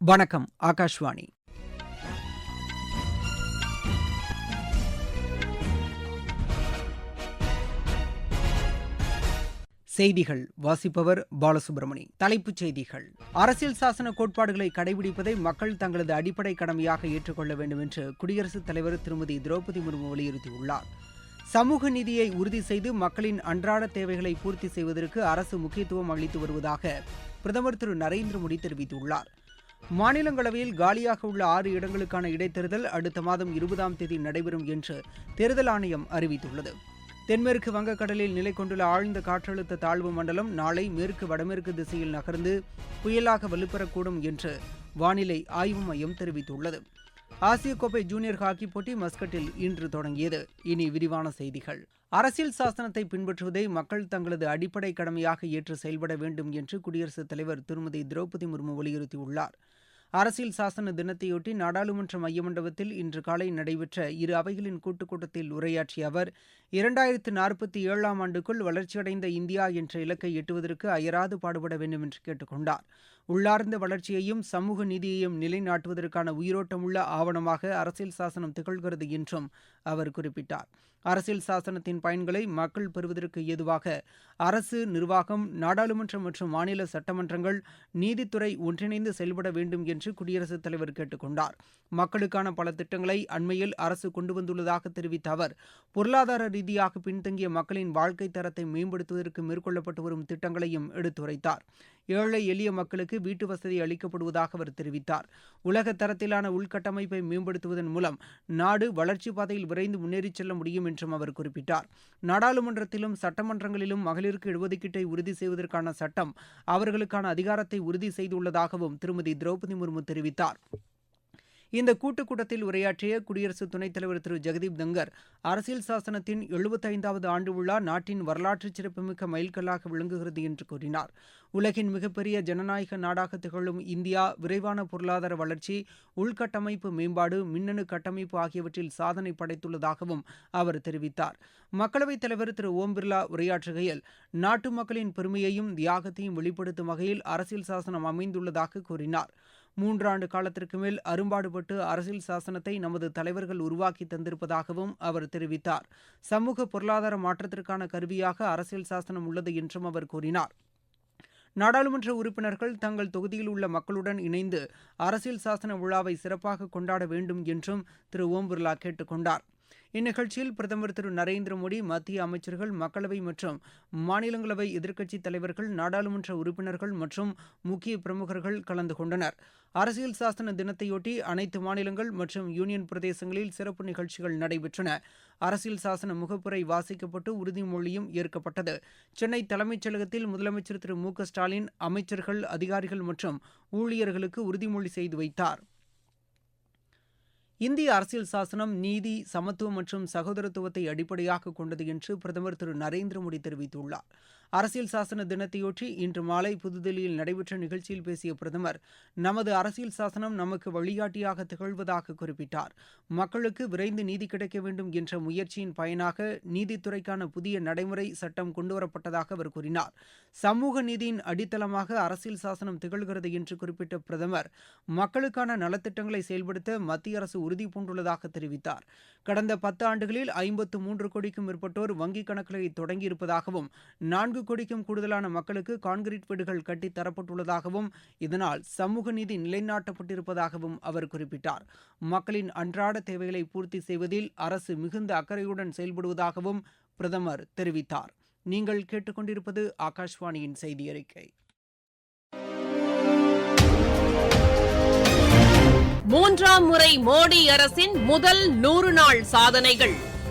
வணக்கம் ஆகாஷ்வாணி. செய்திகள் வாசிப்பவர் பாலசுப்ரமணி. தலைப்புச் செய்திகள். அரசியல் சாசன கோட்பாடுகளை கடைபிடிப்பதை மக்கள் தங்களது அடிப்படை கடமையாக ஏற்றுக்கொள்ள வேண்டும் என்று குடியரசுத் தலைவர் திருமதி திரௌபதி முர்மு வலியுறுத்தியுள்ளார். சமூக நீதியை உறுதி செய்து மக்களின் அன்றாட தேவைகளை பூர்த்தி செய்வதற்கு அரசு முக்கியத்துவம் அளித்து வருவதாக பிரதமர் திரு நரேந்திர மோடி தெரிவித்துள்ளார். மாநிலங்களவையில் காலியாக உள்ள ஆறு இடங்களுக்கான இடைத்தேர்தல் அடுத்த மாதம் இருபதாம் தேதி நடைபெறும் என்று தேர்தல் ஆணையம் அறிவித்துள்ளது. தென்மேற்கு வங்கக்கடலில் நிலை கொண்டுள்ள ஆழ்ந்த காற்றழுத்த தாழ்வு மண்டலம் நாளை மேற்கு வடமேற்கு திசையில் நகர்ந்து புயலாக வலுப்பெறக்கூடும் என்று வானிலை ஆய்வு மையம் தெரிவித்துள்ளது. ஆசிய கோப்பை ஜூனியர் ஹாக்கி போட்டி மஸ்கட்டில் இன்று தொடங்கியது. இனி விரிவான செய்திகள். அரசியல் சாசனத்தை பின்பற்றுவதை மக்கள் தங்களது அடிப்படை கடமையாக ஏற்று செயல்பட வேண்டும் என்று குடியரசுத் தலைவர் திருமதி திரௌபதி முர்மு வலியுறுத்தியுள்ளார். அரசியல் சாசன தினத்தையொட்டி நாடாளுமன்ற மைய மண்டபத்தில் இன்று காலை நடைபெற்ற இரு அவைகளின் கூட்டுக் கூட்டத்தில் உரையாற்றிய அவர் இரண்டாயிரத்து நாற்பத்தி ஏழாம் ஆண்டுக்குள் வளர்ச்சியடைந்த இந்தியா என்ற இலக்கை எட்டுவதற்கு அயராது பாடுபட வேண்டும் என்று கேட்டுக்கொண்டார். உள்ளார்ந்த வளர்ச்சியையும் சமூக நீதியையும் நிலைநாட்டுவதற்கான உயிரோட்டமுள்ள ஆவணமாக அரசியல் சாசனம் திகழ்கிறது என்றும் அவர் குறிப்பிட்டார். அரசியல் சாசனத்தின் பயன்களை மக்கள் பெறுவதற்கு ஏதுவாக அரசு நிர்வாகம் நாடாளுமன்றம் மற்றும் மாநில சட்டமன்றங்கள் நீதித்துறை ஒன்றிணைந்து செயல்பட வேண்டும் என்று குடியரசுத் தலைவர் கேட்டுக்கொண்டார் மக்களுக்கான பல திட்டங்களை அண்மையில் அரசு கொண்டு வந்துள்ளதாக தெரிவித்த அவர் பொருளாதார ரீதியாக பின்தங்கிய மக்களின் வாழ்க்கை தரத்தை மேம்படுத்துவதற்கு மேற்கொள்ளப்பட்டு வரும் திட்டங்களையும் எடுத்துரைத்தார். ஏழை எளிய மக்களுக்கு வீட்டு வசதி அளிக்கப்படுவதாக அவர் தெரிவித்தார். உலக தரத்திலான உள்கட்டமைப்பை மேம்படுத்துவதன் மூலம் நாடு வளர்ச்சிப் பாதையில் விரைந்து முன்னேறிச் செல்ல முடியும் என்றும் அவர் குறிப்பிட்டார். நாடாளுமன்றத்திலும் சட்டமன்றங்களிலும் மகளிருக்கு இடஒதுக்கீட்டை உறுதி செய்வதற்கான சட்டம் அவர்களுக்கான அதிகாரத்தை உறுதி செய்துள்ளதாகவும் திருமதி திரௌபதி முர்மு தெரிவித்தார். இந்த கூட்டுக் கூட்டத்தில் உரையாற்றிய குடியரசு துணைத் தலைவர் திரு. ஜெகதீப் தங்கர் அரசியல் சாசனத்தின் எழுபத்தைந்தாவது ஆண்டு விழா நாட்டின் வரலாற்று சிறப்புமிக்க மைல்கல்லாக விளங்குகிறது என்று கூறினார். உலகின் மிகப்பெரிய ஜனநாயக நாடாக திகழும் இந்தியா விரைவான பொருளாதார வளர்ச்சி உள்கட்டமைப்பு மேம்பாடு மின்னணு கட்டமைப்பு ஆகியவற்றில் சாதனை படைத்துள்ளதாகவும் அவர் தெரிவித்தார். மக்களவைத் தலைவர் திரு. ஓம் பிர்லா உரையாற்றுகையில் நாட்டு மக்களின் பெருமையையும் தியாகத்தையும் வெளிப்படுத்தும் வகையில் அரசியல் சாசனம் அமைந்துள்ளதாக கூறினார். மூன்றாண்டு காலத்திற்கு மேல் அரும்பாடுபட்டு அரசியல் சாசனத்தை நமது தலைவர்கள் உருவாக்கி தந்திருப்பதாகவும் அவர் தெரிவித்தார். சமூக பொருளாதார மாற்றத்திற்கான கருவியாக அரசியல் சாசனம் உள்ளது என்றும் அவர் கூறினார். நாடாளுமன்ற உறுப்பினர்கள் தங்கள் தொகுதியில் உள்ள மக்களுடன் இணைந்து அரசியல் சாசன விழாவை சிறப்பாக கொண்டாட வேண்டும் என்றும் திரு ஓம் பிர்லா கேட்டுக்கொண்டார் இந்நிகழ்ச்சியில் பிரதமர் திரு நரேந்திர மோடி மத்திய அமைச்சர்கள் மக்களவை மற்றும் மாநிலங்களவை எதிர்க்கட்சித் தலைவர்கள் நாடாளுமன்ற உறுப்பினர்கள் மற்றும் முக்கிய பிரமுகர்கள் கலந்து கொண்டனர். அரசியல் சாசன தினத்தையொட்டி அனைத்து மாநிலங்கள் மற்றும் யூனியன் பிரதேசங்களில் சிறப்பு நிகழ்ச்சிகள் நடைபெற்றன. அரசியல் சாசன முகப்புரை வாசிக்கப்பட்டு உறுதிமொழியும் ஏற்கப்பட்டது. சென்னை தலைமைச் செயலகத்தில் முதலமைச்சர் திரு மு க ஸ்டாலின் அமைச்சர்கள் அதிகாரிகள் மற்றும் ஊழியர்களுக்கு உறுதிமொழி செய்து வைத்தார். இந்திய அரசியல் சாசனம் நீதி சமத்துவம் மற்றும் சகோதரத்துவத்தை அடிப்படையாக கொண்டது என்று பிரதமர் திரு. நரேந்திர மோடி தெரிவித்துள்ளார். அரசியல் சாசன தினத்தையொட்டி இன்று மாலை புதுதில்லியில் நடைபெற்ற நிகழ்ச்சியில் பேசிய பிரதமர் நமது அரசியல் சாசனம் நமக்கு வழிகாட்டியாக திகழ்வதாக குறிப்பிட்டார். மக்களுக்கு விரைந்து நீதி கிடைக்க வேண்டும் என்ற முயற்சியின் பயனாக நீதித்துறைக்கான புதிய நடைமுறை சட்டம் கொண்டுவரப்பட்டதாக அவர் கூறினார். சமூக நீதியின் அடித்தளமாக அரசியல் சாசனம் திகழ்கிறது என்று குறிப்பிட்ட பிரதமர் மக்களுக்கான நலத்திட்டங்களை செயல்படுத்த மத்திய அரசு உறுதி பூண்டுள்ளதாக தெரிவித்தார். கடந்த பத்து ஆண்டுகளில் ஐம்பத்து மூன்று கோடிக்கும் மேற்பட்டோர் வங்கிக் கணக்குகளை தொடங்கியிருப்பதாகவும் நான்கு கோடிக்கும் கூடுதலான மக்களுக்கு கான்கிரீட் வீடுகள் கட்டித் தரப்பட்டுள்ளதாகவும் இதனால் சமூக நீதி நிலைநாட்டப்பட்டிருப்பதாகவும் அவர் குறிப்பிட்டார். மக்களின் அன்றாட தேவைகளை பூர்த்தி செய்வதில் அரசு மிகுந்த அக்கறையுடன் செயல்படுவதாகவும் பிரதமர் தெரிவித்தார். நீங்கள் கேட்டுக்கொண்டிருப்பது ஆகாஷ்வாணியின் செய்தி அறிக்கை. மூன்றாம் முறை மோடி அரசின் முதல் நூறு நாள் சாதனைகள்.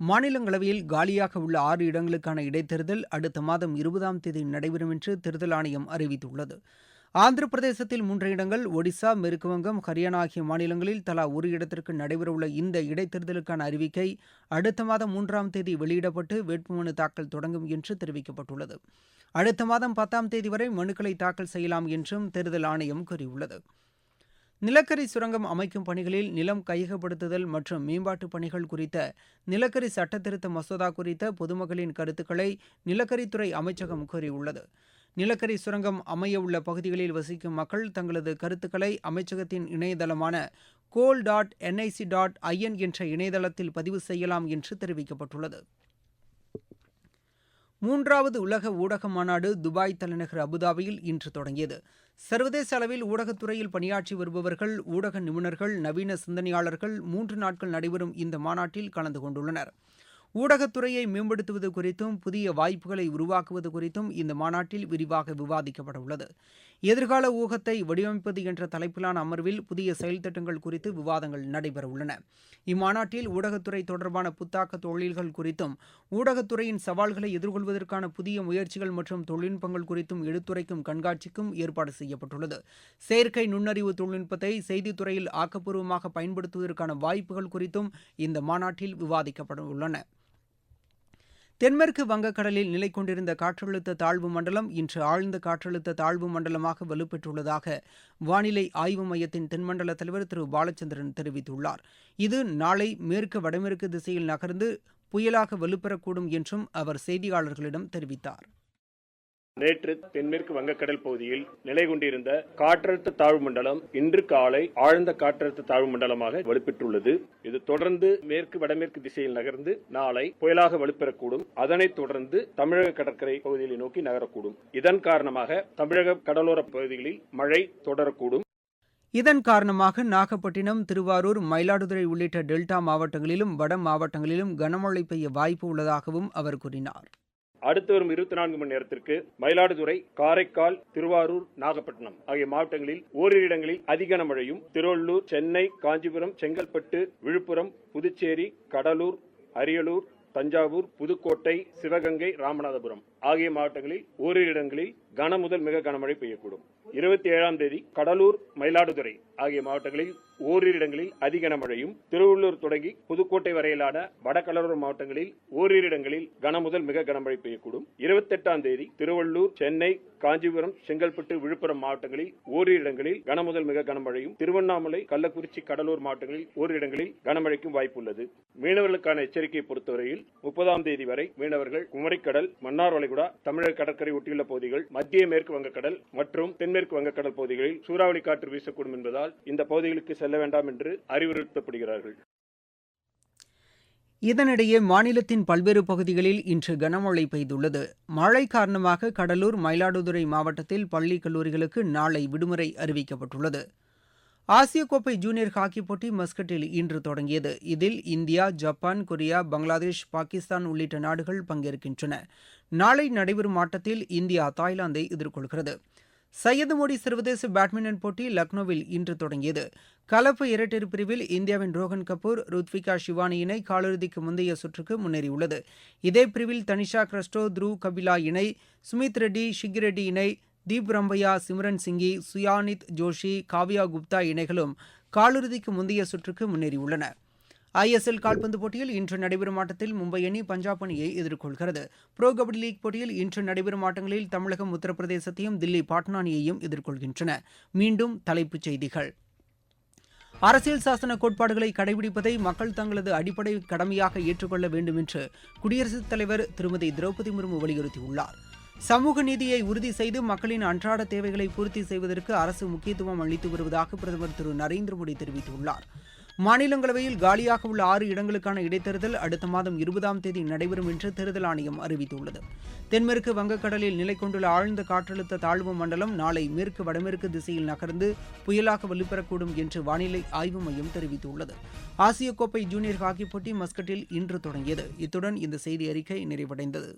மாநிலங்களவையில் காலியாக உள்ள ஆறு இடங்களுக்கான இடைத்தேர்தல் அடுத்த மாதம் இருபதாம் தேதி நடைபெறும் என்று தேர்தல் ஆணையம் அறிவித்துள்ளது. ஆந்திர பிரதேசத்தில் மூன்று இடங்கள் ஒடிசா மேற்குவங்கம் ஹரியானா ஆகிய மாநிலங்களில் தலா ஒரு இடத்திற்கு நடைபெறவுள்ள இந்த இடைத்தேர்தலுக்கான அறிவிக்கை அடுத்த மாதம் மூன்றாம் தேதி வெளியிடப்பட்டு வேட்புமனு தாக்கல் தொடங்கும் என்று தெரிவிக்கப்பட்டுள்ளது. அடுத்த மாதம் பத்தாம் தேதி வரை மனுக்களை தாக்கல் செய்யலாம் என்றும் தேர்தல் ஆணையம் கூறியுள்ளது. நிலக்கரி சுரங்கம் அமைக்கும் பணிகளில் நிலம் கையகப்படுத்துதல் மற்றும் மேம்பாட்டு பணிகள் குறித்த நிலக்கரி சட்டத்திருத்த மசோதா குறித்த பொதுமக்களின் கருத்துக்களை நிலக்கரித்துறை அமைச்சகம் கூறியுள்ளது. நிலக்கரி சுரங்கம் அமைய உள்ள பகுதிகளில் வசிக்கும் மக்கள் தங்களது கருத்துக்களை அமைச்சகத்தின் இணையதளமான coal dot NIC dot IN என்ற இணையதளத்தில் பதிவு செய்யலாம் என்று தெரிவிக்கப்பட்டுள்ளது. மூன்றாவது உலக ஊடக மாநாடு துபாய் தலைநகர் அபுதாபியில் இன்று தொடங்கியது. சர்வதேச அளவில் ஊடகத்துறையில் பணியாற்றி வருபவர்கள் ஊடக நிபுணர்கள் நவீன சிந்தனையாளர்கள் மூன்று நாட்கள் நடைபெறும் இந்த மாநாட்டில் கலந்து கொண்டுள்ளனர். ஊடகத்துறையை மேம்படுத்துவது குறித்தும் புதிய வாய்ப்புகளை உருவாக்குவது குறித்தும் இந்த மாநாட்டில் விரிவாக விவாதிக்கப்பட உள்ளது எதிர்கால ஊகத்தை வடிவமைப்பது என்ற தலைப்பிலான அமர்வில் புதிய செயல் திட்டங்கள் குறித்து விவாதங்கள் நடைபெற உள்ளன இம்மாநாட்டில் ஊடகத்துறை தொடர்பான புத்தாக்க தொழில்கள் குறித்தும் ஊடகத்துறையின் சவால்களை எதிர்கொள்வதற்கான புதிய முயற்சிகள் மற்றும் தொழில்நுட்பங்கள் குறித்தும் எடுத்துரைக்கும் கண்காட்சிக்கும் ஏற்பாடு செய்யப்பட்டுள்ளது. செயற்கை நுண்ணறிவு தொழில்நுட்பத்தை செய்தித்துறையில் ஆக்கப்பூர்வமாக பயன்படுத்துவதற்கான வாய்ப்புகள் குறித்தும் இந்த மாநாட்டில் விவாதிக்கப்பட உள்ளன தென்மேற்கு வங்கக்கடலில் நிலை கொண்டிருந்த காற்றழுத்த தாழ்வு மண்டலம் இன்று ஆழ்ந்த காற்றழுத்த தாழ்வு மண்டலமாக வலுப்பெற்றுள்ளதாக வானிலை ஆய்வு மையத்தின் தென்மண்டல தலைவர் திரு பாலச்சந்திரன் தெரிவித்துள்ளார். இது நாளை மேற்கு வடமேற்கு திசையில் நகர்ந்து புயலாக வலுப்பெறக்கூடும் என்றும் அவர் செய்தியாளர்களிடம் தெரிவித்தார். நேற்று தென்மேற்கு வங்கக்கடல் பகுதியில் நிலை கொண்டிருந்த காற்றழுத்த தாழ்வு மண்டலம் இன்று காலை ஆழ்ந்த காற்றழுத்த தாழ்வு மண்டலமாக வலுப்பெற்றுள்ளது. இது தொடர்ந்து மேற்கு வடமேற்கு திசையில் நகர்ந்து நாளை புயலாக வலுப்பெறக்கூடும். அதனைத் தொடர்ந்து தமிழக கடற்கரை பகுதிகளை நோக்கி நகரக்கூடும். இதன் காரணமாக தமிழக கடலோர பகுதிகளில் மழை தொடரக்கூடும். இதன் காரணமாக நாகப்பட்டினம் திருவாரூர் மயிலாடுதுறை உள்ளிட்ட டெல்டா மாவட்டங்களிலும் வட மாவட்டங்களிலும் கனமழை பெய்ய வாய்ப்பு உள்ளதாகவும் அவர் கூறினார். அடுத்து வரும் இருபத்தி நான்கு மணி நேரத்திற்கு மயிலாடுதுறை காரைக்கால் திருவாரூர் நாகப்பட்டினம் ஆகிய மாவட்டங்களில் ஓரிரு இடங்களில் அதிக மழையும் திருவள்ளூர் சென்னை காஞ்சிபுரம் செங்கல்பட்டு விழுப்புரம் புதுச்சேரி கடலூர் அரியலூர் தஞ்சாவூர் புதுக்கோட்டை சிவகங்கை ராமநாதபுரம். ஆகிய மாவட்டங்களில் ஓரிரு இடங்களில் கன முதல் மிக கனமழை பெய்யக்கூடும். இருபத்தி ஏழாம் தேதி கடலூர் மயிலாடுதுறை ஆகிய மாவட்டங்களில் ஓரிரு இடங்களில் அதிக கனமழையும் திருவள்ளூர் தொடங்கி புதுக்கோட்டை வரையிலான வடகடலூர் மாவட்டங்களில் ஓரிரு இடங்களில் கன முதல் மிக கனமழை பெய்யக்கூடும். இருபத்தி எட்டாம் தேதி திருவள்ளூர் சென்னை காஞ்சிபுரம் செங்கல்பட்டு விழுப்புரம் மாவட்டங்களில் ஓரிரு இடங்களில் கன முதல் மிக கனமழையும் திருவண்ணாமலை கள்ளக்குறிச்சி கடலூர் மாவட்டங்களில் ஓரிரு இடங்களில் கனமழைக்கும் வாய்ப்புள்ளது. மீனவர்களுக்கான எச்சரிக்கையை பொறுத்தவரையில் முப்பதாம் தேதி வரை மீனவர்கள் குமரிக்கடல் மன்னார் வளைகுடா தமிழக கடற்கரை ஒட்டியுள்ள பகுதிகள் மத்திய மேற்கு வங்கக்கடல் மற்றும் தென்மேற்கு வங்கக்கடல் பகுதிகளில் சூறாவளி காற்று வீசக்கூடும் என்பதால் இந்த பகுதிகளுக்கு செல்ல வேண்டாம் என்று அறிவுறுத்தப்படுகிறார்கள். இதனிடையே மாநிலத்தின் பல்வேறு பகுதிகளில் இன்று கனமழை பெய்துள்ளது. மழை காரணமாக கடலூர் மயிலாடுதுறை மாவட்டத்தில் பள்ளி கல்லூரிகளுக்கு நாளை விடுமுறை அறிவிக்கப்பட்டுள்ளது. ஆசிய கோப்பை ஜூனியர் ஹாக்கி போட்டி மஸ்கட்டில் இன்று தொடங்கியது. இதில் India Japan Korea Bangladesh Pakistan உள்ளிட்ட நாடுகள் பங்கேற்கின்றன. நாளை நடைபெறும் ஆட்டத்தில் இந்தியா தாய்லாந்தை எதிர்கொள்கிறது. சையது மோடி சர்வதேச பேட்மிண்டன் போட்டி லக்னோவில் இன்று தொடங்கியது. கலப்பு இரட்டையர் பிரிவில் இந்தியாவின் ரோஹன் கபூர் ருத்விகா சிவானி இணை காலிறுதிக்கு முந்தைய சுற்றுக்கு முன்னேறியுள்ளது. இதே பிரிவில் தனிஷா கிறிஸ்டோ த்ருவ் கபிலா இணை சுமித் ரெட்டி ஷிகிரெட்டி இணை தீப் ரம்பையா சிம்ரன் சிங்கி சுயானித் ஜோஷி காவ்யா குப்தா இணைகளும் காலிறுதிக்கு முந்தைய சுற்றுக்கு முன்னேறியுள்ளன. ஐஎஸ்எல் கால்பந்து போட்டியில் இன்று நடைபெறும் ஆட்டத்தில் மும்பை அணி பஞ்சாப் அணியை எதிர்கொள்கிறது. ப்ரோ கபடி லீக் போட்டியில் இன்று நடைபெறும் ஆட்டங்களில் தமிழகம் உத்தரப்பிரதேசத்தையும் தில்லி பாட்னா அணியையும் எதிர்கொள்கின்றன. மீண்டும் தலைப்புச் செய்திகள். அரசியல் சாசன கோட்பாடுகளை கடைபிடிப்பதை மக்கள் தங்களது அடிப்படை கடமையாக ஏற்றுக்கொள்ள வேண்டும் என்று குடியரசுத் தலைவர் திருமதி திரௌபதி முர்மு வலியுறுத்தியுள்ளார். சமூக நீதியை உறுதி செய்து மக்களின் அன்றாட தேவைகளை பூர்த்தி செய்வதற்கு அரசு முக்கியத்துவம் அளித்து வருவதாக பிரதமர் திரு நரேந்திர மோடி தெரிவித்துள்ளார். மாநிலங்களவையில் காலியாக உள்ள ஆறு இடங்களுக்கான இடைத்தேர்தல் அடுத்த மாதம் இருபதாம் தேதி நடைபெறும் என்று தேர்தல் ஆணையம் அறிவித்துள்ளது. தென்மேற்கு வங்கக்கடலில் நிலை கொண்டுள்ள ஆழ்ந்த காற்றழுத்த தாழ்வு மண்டலம் நாளை மேற்கு வடமேற்கு திசையில் நகர்ந்து புயலாக வலுப்பெறக்கூடும் என்று வானிலை ஆய்வு மையம் தெரிவித்துள்ளது. ஆசிய கோப்பை ஜூனியர் ஹாக்கி போட்டி மஸ்கட்டில் இன்று தொடங்கியது. இத்துடன் இந்த செய்தி அறிக்கை நிறைவடைந்தது.